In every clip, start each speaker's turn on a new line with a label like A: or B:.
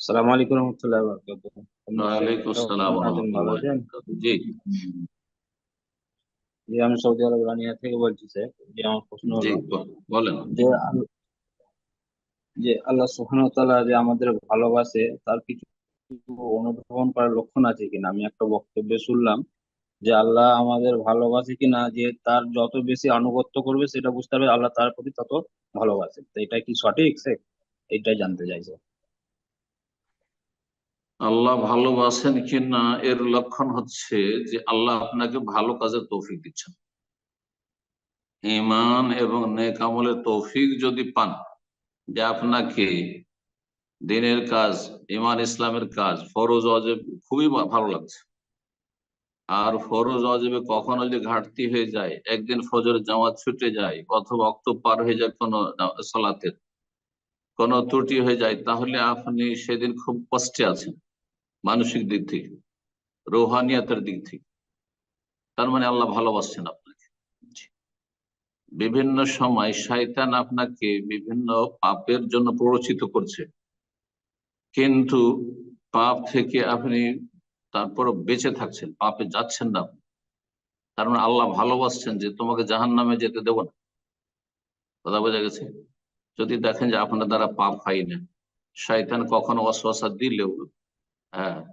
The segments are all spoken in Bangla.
A: সালাম আলাইকুম রহমতুল্লাহ
B: ওয়ালাইকুম আসসালাম। জি
A: জি আমি সৌদি আরব রানিয়া থেকে বলছি স্যার। যে আমার প্রশ্ন
B: জি বলেন।
A: যে যে আল্লাহ সুবহানাহু তাআলা যে আমাদের ভালোবাসে তার কিছু অনুধাবন করার লক্ষণ আছে কিনা? আমি একটা বক্তব্যে শুনলাম যে আল্লাহ আমাদের ভালোবাসে কিনা যে তার যত বেশি আনুগত্য করবে সেটা বুঝতে হবে আল্লাহ তার প্রতি তত ভালোবাসে। তো এটা কি সঠিক স্যার? এইটাই জানতে চাইছে
B: আল্লাহ ভালোবাসেন কিনা এর লক্ষণ হচ্ছে যে আল্লাহ আপনাকে ভালো কাজের তৌফিক দিচ্ছেন। ইমান এবং নেক আমলের তৌফিক যদি পান, যে আপনাকে দিনের কাজ ইমান ইসলামের কাজ, ফরজ অজেব খুবই ভালো লাগছে। আর ফরজ অজেবে কখনো যদি ঘাটতি হয়ে যায়, একদিন ফজর জামাত ছুটে যায় অথবা অক্ত পার হয়ে যায় কোনো সালাতের, কোনো ত্রুটি হয়ে যায়, তাহলে আপনি সেদিন খুব কষ্টে আছেন। মানসিক দিক থেকে, রোহানিয়াতের দিক থেকে। তার মানে আল্লাহ ভালোবাসছেন আপনাকে। বিভিন্ন সময় শয়তান আপনাকে বিভিন্ন পাপের জন্য প্ররোচিত করছে। কিন্তু পাপ থেকে আপনি তারপর বেঁচে থাকছেন, পাপে যাচ্ছেন না। তার মানে আল্লাহ ভালোবাসছেন যে তোমাকে জাহান নামে যেতে দেব না। কথা বোঝা গেছে? যদি দেখেন যে আপনার দ্বারা পাপ হয় না, শয়তান কখনো অশ্বাসা দিলেও হ্যাঁ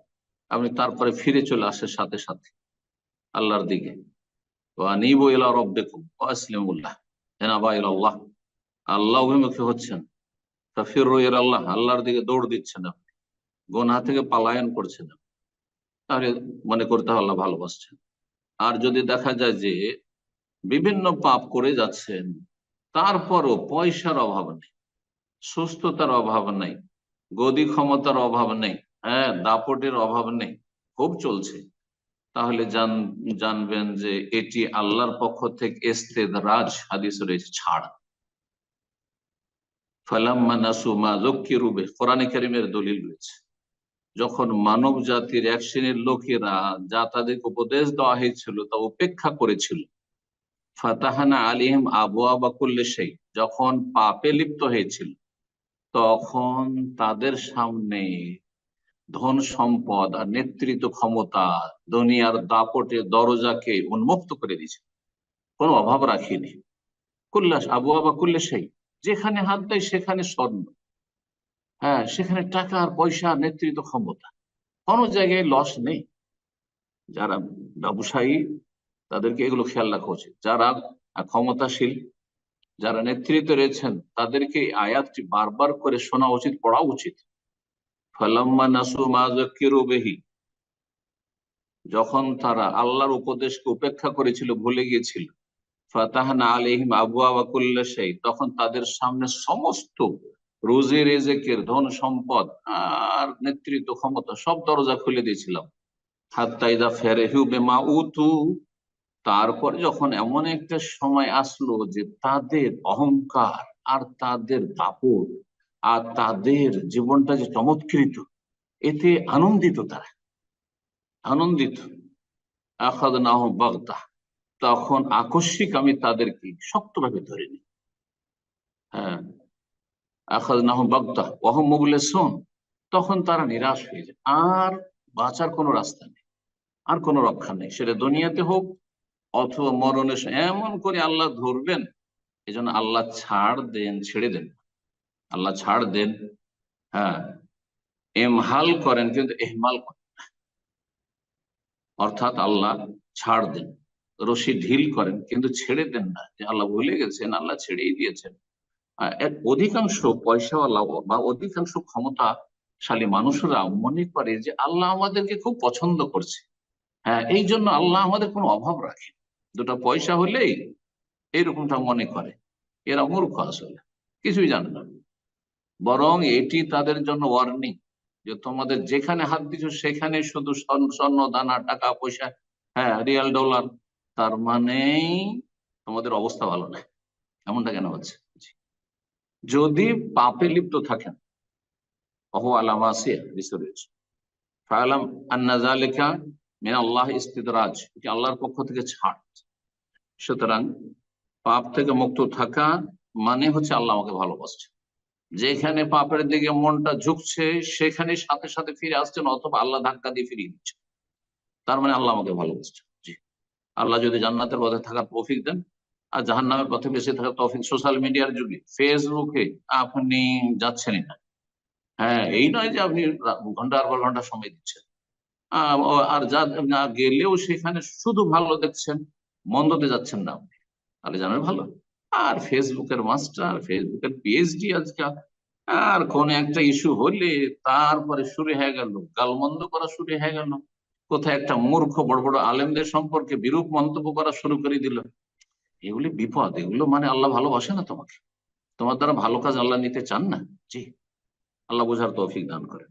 B: আপনি তারপরে ফিরে চলে আসে সাথে সাথে আল্লাহর দিকে। আল্লাহ হচ্ছেন। আল্লাহ আল্লাহর দিকে দৌড় দিচ্ছেন আপনি। গোনা থেকে পলায়ন করছেন। তাহলে মনে করতে আল্লাহ ভালোবাসছেন। আর যদি দেখা যায় যে বিভিন্ন পাপ করে যাচ্ছেন, তারপরও পয়সার অভাব নেই, সুস্থতার অভাব নেই, গদি ক্ষমতার অভাব নেই হ্যাঁ দাপটের অভাব নেই, খুব চলছে। তাহলে জান, জানবেন যে এটি আল্লাহর পক্ষ থেকে এস্তেদ রাজ হাদিস রয়েছে, ছাড়। যখন মানব জাতির এক শ্রেণির লোকেরা যা তাদেরকে উপদেশ দেওয়া হয়েছিল তা উপেক্ষা করেছিল, ফাতাহানা আলিহিম আবু আবা করলে সেই যখন পাপে লিপ্ত হয়েছিল, তখন তাদের সামনে ধন সম্পদ আর নেতৃত্ব ক্ষমতা দুনিয়ার দাপটে দরজাকে উন্মুক্ত করে দিয়েছে। কোনো অভাব রাখিনি। কুল্লাস আবু আবা করলে সেই। যেখানে হাত দেয় সেখানে স্বর্ণ। হ্যাঁ সেখানে টাকা আর পয়সা নেতৃত্ব ক্ষমতা। কোনো জায়গায় লস নেই। যারা ব্যবসায়ী, তাদেরকে এগুলো খেয়াল রাখা উচিত। যারা ক্ষমতাশীল, যারা নেতৃত্বে রয়েছেন, তাদেরকে আয়াতটি বারবার করে শোনা উচিত, পড়া উচিত। ফালাম্মা নাসু মা যাক্কিরু বিহি। যখন তারা আল্লাহর উপদেশকে উপেক্ষা করেছিল, ভুলে গিয়েছিল। ফাতাহানা আলাইহিম আবওয়াবা কুল্লি শাই, তখন তাদের সামনে সমস্ত রোজে রেজেকের ধন সম্পদ আর নেতৃত্ব ক্ষমতা সব দরজা খুলে দিয়েছিলাম। হাত্তাইদা ফেরেহু বেমা উতু। তারপর যখন এমন একটা সময় আসলো যে তাদের অহংকার আর তাদের দাপট আর তাদের জীবনটা যে চমৎকৃত, এতে আনন্দিত তারা। আনন্দিত। বাগদা। তখন আকস্মিক আমি তাদেরকে শক্তভাবে ধরে নিই। হ্যাঁ। আখাদ বাগদা অহম মুগলে শোন তখন তারা নিরাশ হয়ে যায়। আর বাঁচার কোনো রাস্তা নেই। আর কোনো রক্ষা নেই। সেটা দুনিয়াতে হোক অথবা সময় এমন করে আল্লাহ ধরবেন এই জন্য আল্লাহ ছাড় দেন, ছেড়ে দেন। আল্লাহ ছাড় দেন। হ্যাঁ এমহাল করেন কিন্তু এহমাল করেন। অর্থাৎ আল্লাহ ছাড় দেন, রশি ঢিল করেন, কিন্তু ছেড়ে দেন না। যে আল্লাহ ভুলে গেছেন, আল্লাহ ছেড়েই দিয়েছেন। অধিকাংশ পয়সাওয়ালা বা অধিকাংশ ক্ষমতাশালী মানুষরা মনে করে যে আল্লাহ আমাদেরকে খুব পছন্দ করছে। হ্যাঁ এই জন্য আল্লাহ আমাদের কোনো অভাব রাখে দুটো পয়সা হলেই এইরকমটা মনে করে। এরা মূর্খ আসলে, কিছুই জানে না। বরং এটি তাদের জন্য ওয়ার্নিং যে তোমাদের যেখানে হাত দিচ্ছ সেখানে শুধু স্বর্ণ দানা, টাকা, পয়সা হ্যাঁ রিয়াল ডলার তার মানেই তোমাদের অবস্থা ভালো না। এমনটা কেন হচ্ছে? যদি পাপে লিপ্ত থাকেন অহু আলামাসিয়া রয়েছে। ফালাম আন্না জালিকা মিন আল্লাহ ইস্তিদরাজ, এটি আল্লাহর পক্ষ থেকে ছাড়। সুতরাং পাপ থেকে মুক্ত থাকা মানে হচ্ছে আল্লাহ আমাকে ভালোবাসছে। যেখানে পাপের দিকে মনটা ঝুঁকছে, সেখানে সাথে সাথে ফিরে আসছেন অথবা আল্লাহ ধাক্কা দিয়ে ফিরিয়ে দিচ্ছে তার মানে আল্লাহ আমাকে ভালোবাসছে জি। আল্লাহ যদি জান্নাতের পথে থাকার তৌফিক দেন, আর জাহান নামের পথে বেঁচে থাকার তৌফিক সোশ্যাল মিডিয়ার যুগে, ফেসবুকে আপনি যাচ্ছেনই না। হ্যাঁ এই নয় যে আপনি রা- ঘণ্টার পর ঘণ্টা সময় দিচ্ছেন। আর যা গেলেও সেখানে শুধু ভালো দেখছেন, মন্দতে যাচ্ছেন না আপনি। তাহলে জানেন ভালো। আর ফেসবুকের মাস্টার, ফেসবুকের পিএইচডি আজকাল আর কোন একটা ইস্যু হলে তারপরে শুরু হয়ে গেল, গালমন্দ করা শুরু হয়ে গেল। কোথায় একটা মূর্খ বড় বড় আলেমদের সম্পর্কে বিরূপ মন্তব্য করা শুরু করে দিল। এগুলি বিপদ, এগুলো মানে আল্লাহ ভালোবাসে না তোমাকে। তোমার দ্বারা ভালো কাজ আল্লাহ নিতে চান না? জি, আল্লাহ বোঝার তৌফিক দান করে